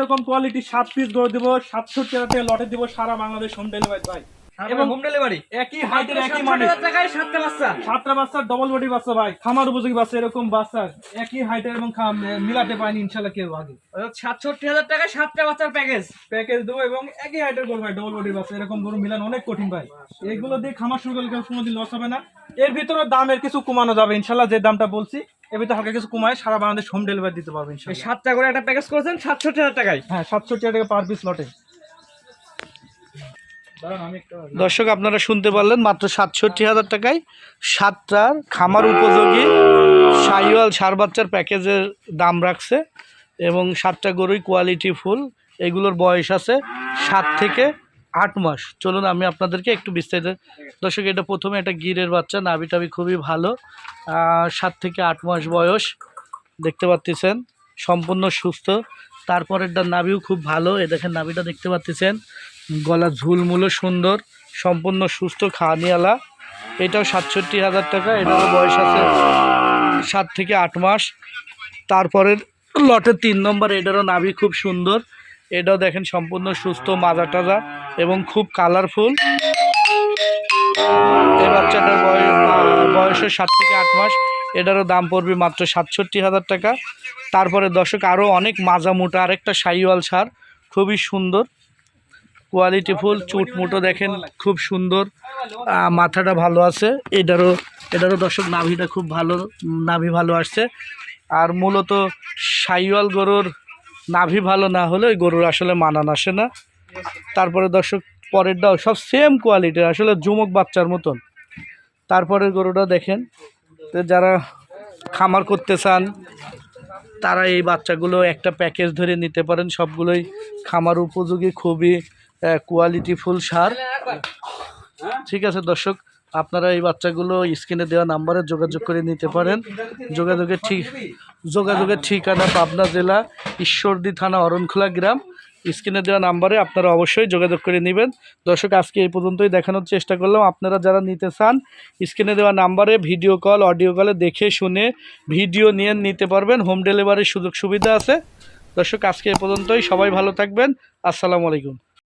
এরকম কোয়ালিটি সাত পিস গড়ে দেবো হাজার টাকা লটে দেবো সারা বাংলাদেশ হোম ডেলিভারি ভাই। এবং হোম ডেলিভারি একই হাইটের একই টাকায় সাতটা বাচ্চা? সাতটা বাচ্চা ডবল বডি বাচ্চা ভাই। খামার উপযোগী বাচ্চা এরকম বাচ্চা। একই হাইটের এবং মিলাতে পারেনি ইনশাল্লাহ কেউ আগে। সাতষট্টি হাজার টাকায় সাতটা বাচ্চার প্যাকেজ প্যাকেজ দেবো এবং একই হাইটের গরু ভাই ডবল বডি বাচ্চা। এরকম গরু মিলানো অনেক কঠিন ভাই। এগুলো দিয়ে খামার শুরু করলে কোনোদিন লস হবে না। এর ভিতরে দামের কিছু কমানো যাবে ইনশাল্লাহ যে দামটা বলছি। এর ভিতরে হালকা কিছু কমায় সারা বাংলাদেশ হোম ডেলিভারি দিতে পারবে এই সাতটা করে একটা প্যাকেজ করেছেন সাতষট্টি হাজার টাকায়? হ্যাঁ সাতষট্টি টাকা পার পিস লটে দর্শক আপনারা শুনতে পারলেন মাত্র সাতষট্টি হাজার টাকায় সাতটার খামার উপযোগী সাইওয়াল সার বাচ্চার প্যাকেজের দাম রাখছে এবং সাতটা গরুই কোয়ালিটি ফুল এগুলোর বয়স আছে সাত থেকে আট মাস। চলুন আমি আপনাদেরকে একটু বিস্তারিত দর্শক, এটা প্রথমে একটা গিরের বাচ্চা নাভি টাভি খুবই ভালো। সাত থেকে আট মাস বয়স, দেখতে পাচ্ছেন সম্পূর্ণ সুস্থ। তারপরেরটা নাভিও খুব ভালো এ দেখেন নাভিটা দেখতে পাচ্ছেন গলা ঝুলমুলো সুন্দর, সম্পূর্ণ সুস্থ খাওয়ানিওয়ালা এটাও সাতষট্টি হাজার টাকা, এটারও বয়স আছে সাত থেকে আট মাস। তারপরের লটের তিন নম্বর, এটারও নাভি খুব সুন্দর। এটাও দেখেন সম্পূর্ণ সুস্থ মাজা টাজা এবং খুব কালারফুল এই বাচ্চাটার বয়স সাত থেকে আট মাস। এটারও দাম পড়বে মাত্র সাতষট্টি হাজার টাকা। তারপরে দর্শক আরও অনেক মাজা মোটা, আরেকটা সাইওয়াল সার। খুবই সুন্দর। কোয়ালিটি ফুল চুট মুটো দেখেন, খুব সুন্দর। মাথাটা ভালো আছে। এটারও এটারও দর্শক, নাভিটা খুব ভালো নাভি ভালো আসছে। আর মূলত সাইওয়াল গরুর নাভি ভালো না হলে ওই গরুর আসলে মানান আসে না। তারপরে দর্শক, পরেরটাও সব সেম কোয়ালিটির আসলে যুমক বাচ্চার মতন। তারপরে গরুটা দেখেন, তো যারা খামার করতে চান, তারা এই বাচ্চাগুলো একটা প্যাকেজ ধরে নিতে পারেন। সবগুলোই খামার উপযোগী, খুবই কোয়ালিটিফুল সার। ঠিক আছে দর্শক, আপনারা এই বাচ্চাগুলো স্ক্রিনে দেওয়া নাম্বারে যোগাযোগ করে নিতে পারেন। যোগাযোগের ঠিক যোগাযোগের ঠিকানা পাবনা জেলা ঈশ্বরদী থানা অরণখোলা গ্রাম। স্ক্রিনে দেওয়া নাম্বারে আপনারা অবশ্যই যোগাযোগ করে নেবেন। দর্শক, আজকে এই পর্যন্তই দেখানোর চেষ্টা করলাম। আপনারা যারা নিতে চান, স্ক্রিনে দেওয়া নাম্বারে ভিডিও কল, অডিও কলে দেখে শুনে ভিডিও নিয়ে নিতে পারবেন। হোম ডেলিভারির সুযোগ সুবিধা আছে। দর্শক, আজকে এই পর্যন্তই। সবাই ভালো থাকবেন। আসসালামু আলাইকুম।